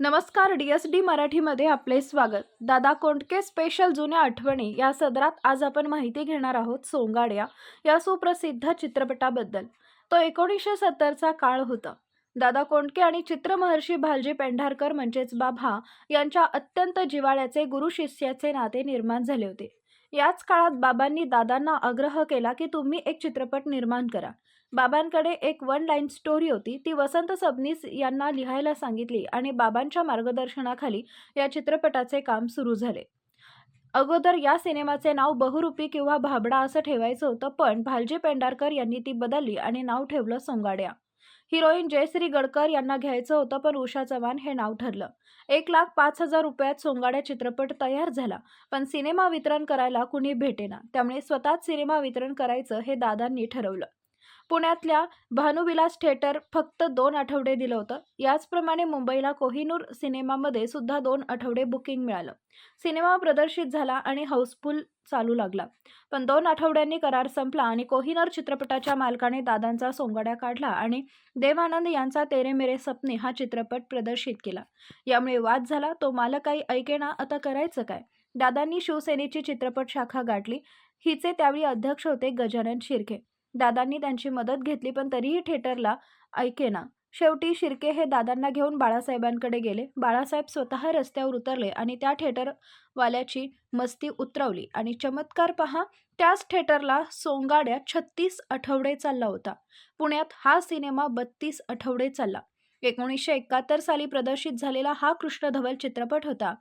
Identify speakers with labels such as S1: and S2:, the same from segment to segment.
S1: नमस्कार D S D मराठीमध्ये आपले स्वागत. दादा कोंडके स्पेशल जुन्या आठवणी या सदरात आज आपण माहिती घेणार आहोत सोंगाड्या या सुप्रसिद्ध चित्रपटाबद्दल. तो एकोणीसशे सत्तरचा काळ होता. दादा कोंडके आणि चित्रमहर्षी भालजी पेंढारकर म्हणजेच बाभा यांच्या अत्यंत जिव्हाळ्याचे गुरु शिष्याचे नाते निर्माण झाले होते. याच काळात बाबांनी दादांना आग्रह केला की तुम्ही एक चित्रपट निर्माण करा. बाबांकडे एक वन लाईन स्टोरी होती. ती वसंत सबनीस यांना लिहायला सांगितली आणि बाबांच्या मार्गदर्शनाखाली या चित्रपटाचे काम सुरू झाले. अगोदर या सिनेमाचे नाव बहुरूपी किंवा भाबडा असं ठेवायचं होतं पण भालजी पेंढारकर यांनी ती बदलली आणि नाव ठेवलं सोंगाड्या. हिरोईन जयश्री गडकर यांना घ्यायचं होतं पण उषा चव्हाण हे नाव ठरलं. एक लाख पाच हजार रुपयात सोंगाड्या चित्रपट तयार झाला पण सिनेमा वितरण करायला कुणी भेटेना. त्यामुळे स्वतःच सिनेमा वितरण करायचं हे दादांनी ठरवलं. पुण्यातल्या भानुविलास थिएटर फक्त दोन आठवडे दिलं होतं. याचप्रमाणे मुंबईला कोहिनूर सिनेमामध्ये सुद्धा दोन आठवडे बुकिंग मिळालं. सिनेमा प्रदर्शित झाला आणि हाऊसफुल चालू लागला. पण दोन आठवड्यांनी करार संपला आणि कोहिनूर चित्रपटाच्या मालकाने दादांचा सोंगाड्या काढला आणि देवानंद यांचा तेरे मेरे सपने हा चित्रपट प्रदर्शित केला. यामुळे वाद झाला तो मालक काही ऐकेना आता करायचं काय? दादांनी शिवसेनेची चित्रपट शाखा गाठली. हिचे त्यावेळी अध्यक्ष होते गजानन शिर्के दादांनी त्यांची मदत घेतली पण तरीही थिएटरला ऐकेना शेवटी शिर्के हे दादांना घेऊन बाळासाहेबांकडे गेले. बाळासाहेब स्वतः रस्त्यावर उतरले आणि त्या थिएटरवाल्याची मस्ती उतरवली आणि चमत्कार पहा त्याच थिएटरला सोंगाड्या छत्तीस आठवडे चालला होता. पुण्यात हा सिनेमा बत्तीस आठवडे चालला. एकोणीसशे एकाहत्तर साली प्रदर्शित झालेला हा कृष्णधवल चित्रपट होता.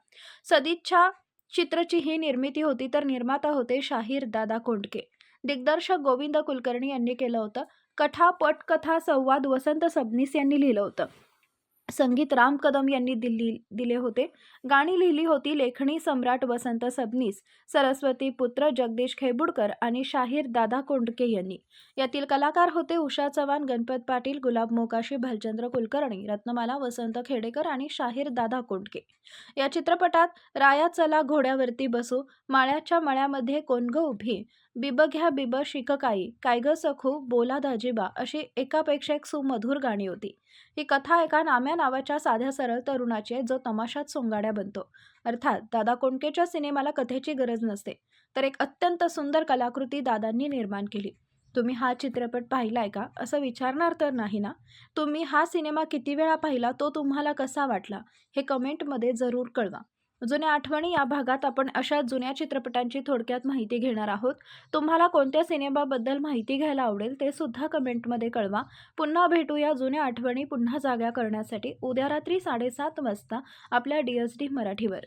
S1: सदिच्छा चित्रची ही निर्मिती होती तर निर्माता होते शाहीर दादा कोंडके. दिग्दर्शक गोविंद कुलकर्णी यांनी केलं होतं. कथा पटकथा संवाद वसंत सबनीस यांनी लिहिलं होतं. संगीत राम कदम यांनी दिल्ली दिले होते. गाणी लिहिली होती लेखणी सम्राट वसंत सबनीस सरस्वती पुत्र जगदीश खेबुडकर आणि शाहीर दादा कोंडके यांनी. यातील कलाकार होते उषा चव्हाण गणपत पाटील गुलाब मोकाशी भालचंद्र कुलकर्णी रत्नमाला वसंत खेडेकर आणि शाहीर दादा कोंडके. या चित्रपटात राया चला घोड्यावरती बसू माळ्याच्या मळ्यामध्ये कोणग उभी? बिब घ्या बिब शिककाई काय ग सखू? बोला दाजिबा अशी एकापेक्षा एक सुमधुर गाणी होती. ही कथा एका नाम्या नावाच्या साध्या सरळ तरुणाची आहे जो तमाशात सोंगाड्या बनतो. अर्थात दादा कोंडकेच्या सिनेमाला कथेची गरज नसते तर एक अत्यंत सुंदर कलाकृती दादांनी निर्माण केली. तुम्ही हा चित्रपट पाहिलाय का? असं विचारणार तर नाही ना? तुम्ही हा सिनेमा किती वेळा पाहिला तो तुम्हाला कसा वाटला? हे कमेंटमध्ये जरूर कळवा. जुन्या आठवणी या भागात आपण अशा जुन्या चित्रपटांची थोडक्यात माहिती घेणार आहोत. तुम्हाला कोणत्या सिनेमाबद्दल माहिती घ्यायला आवडेल ते सुद्धा कमेंटमध्ये कळवा. पुन्हा भेटूया जुन्या आठवणी पुन्हा जाग्या करण्यासाठी. उद्या रात्री साडेसात वाजता आपल्या डी एस डी मराठीवर.